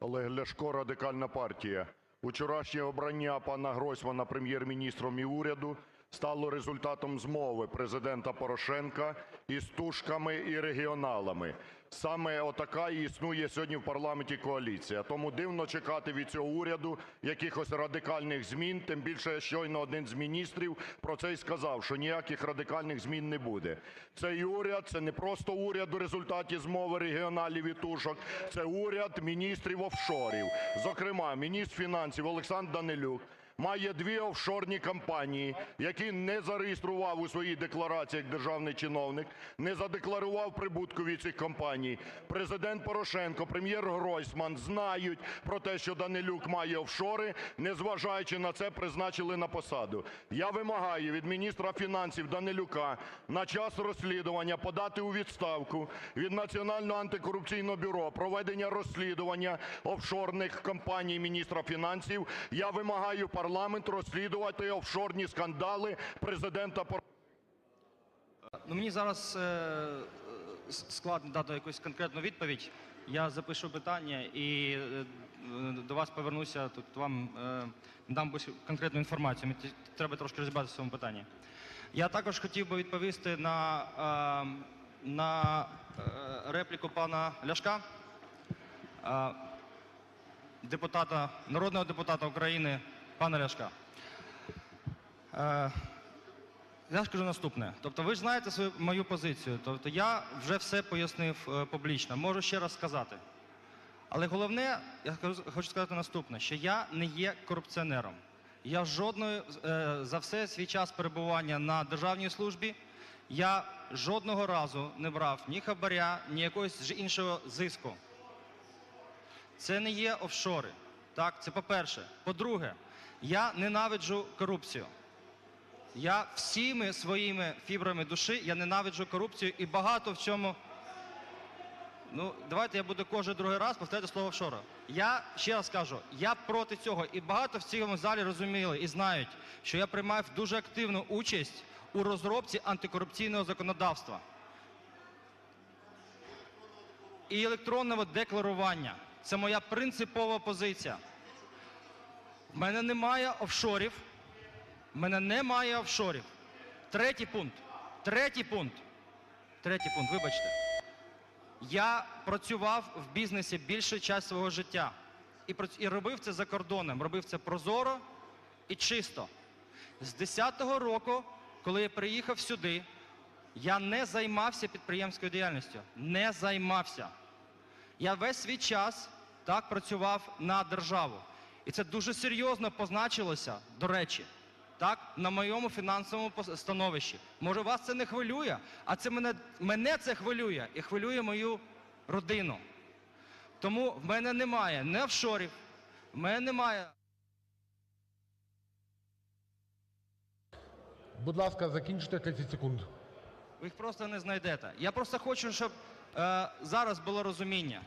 Олег Ляшко, Радикальна партія. Учорашнє обрання пана Гройсмана Прем'єр-міністром і уряду стало результатом змови Президента Порошенка із "тушками" і регіоналами. Саме отака і існує сьогодні в парламенті коаліція. Тому дивно чекати від цього уряду якихось радикальних змін, тим більше щойно один з міністрів про це й сказав, що ніяких радикальних змін не буде. Цей уряд – це не просто уряд у результаті змови регіоналів і "тушок", це уряд міністрів офшорів. Зокрема, міністр фінансів Олександр Данилюк має дві офшорні компанії, які не зареєстрував у своїй декларації як державний чиновник, не задекларував прибутку від цих компаній. Президент Порошенко, Прем'єр Гройсман знають про те, що Данилюк має офшори, незважаючи на це, призначили на посаду. Я вимагаю від міністра фінансів Данилюка на час розслідування подати у відставку, від Національного антикорупційного бюро проведення розслідування офшорних компаній міністра фінансів. Я вимагаю парламент розслідувати офшорні скандали Президента Ну, мені зараз е, складно дати якусь конкретну відповідь. Я запишу питання і е, до вас повернуся. Тут вам е, дам конкретну інформацію. Мені треба трошки розібратися в цьому питанні. Я також хотів би відповісти на, на репліку пана Ляшка, депутата, народного депутата України, пана Ляшка. Е, я скажу наступне. Тобто, ви ж знаєте свою мою позицію. Тобто, я вже все пояснив е, публічно. Можу ще раз сказати. Але головне, я хочу сказати наступне: що я не є корупціонером. Я жодної е, за все свій час перебування на державній службі. Я жодного разу не брав ні хабаря, ні якогось ж іншого зиску. Це не є офшори. Так, це по-перше. По-друге, я ненавиджу корупцію. Я всіми своїми фібрами душі я ненавиджу корупцію і багато в цьому. Ну, давайте я буду кожен другий раз повторяти слово офшора. Я ще раз кажу, я проти цього. І багато в цьому залі розуміли і знають, що я приймаю дуже активну участь у розробці антикорупційного законодавства і електронного декларування. Це моя принципова позиція. В мене немає офшорів. Мене немає офшорів. Третій пункт. Третій пункт. Третій пункт, вибачте. Я працював в бізнесі більшу часть свого життя. І, і робив це за кордоном. Робив це прозоро і чисто. З 10-го року, коли я приїхав сюди, я не займався підприємською діяльністю. Не займався. Я весь свій час так працював на державу. І це дуже серйозно позначилося, до речі, так, на моєму фінансовому становищі. Може, вас це не хвилює, а це мене, мене це хвилює і хвилює мою родину. Тому в мене немає не офшорів, в мене немає. Будь ласка, закінчите 30 секунд. Ви їх просто не знайдете. Я просто хочу, щоб е, зараз було розуміння.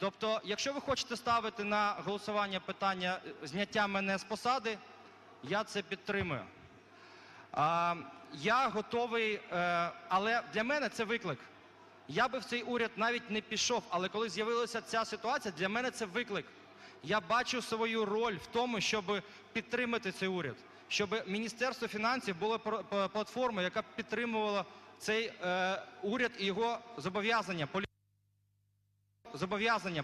Тобто, якщо ви хочете ставити на голосування питання е, зняття мене з посади, я це підтримую. А, я готовий, е, але для мене це виклик. Я би в цей уряд навіть не пішов, але коли з'явилася ця ситуація, для мене це виклик. Я бачу свою роль в тому, щоб підтримати цей уряд, щоб Міністерство фінансів було платформою, яка підтримувала цей е, уряд і його зобов'язання. Зобов'язання.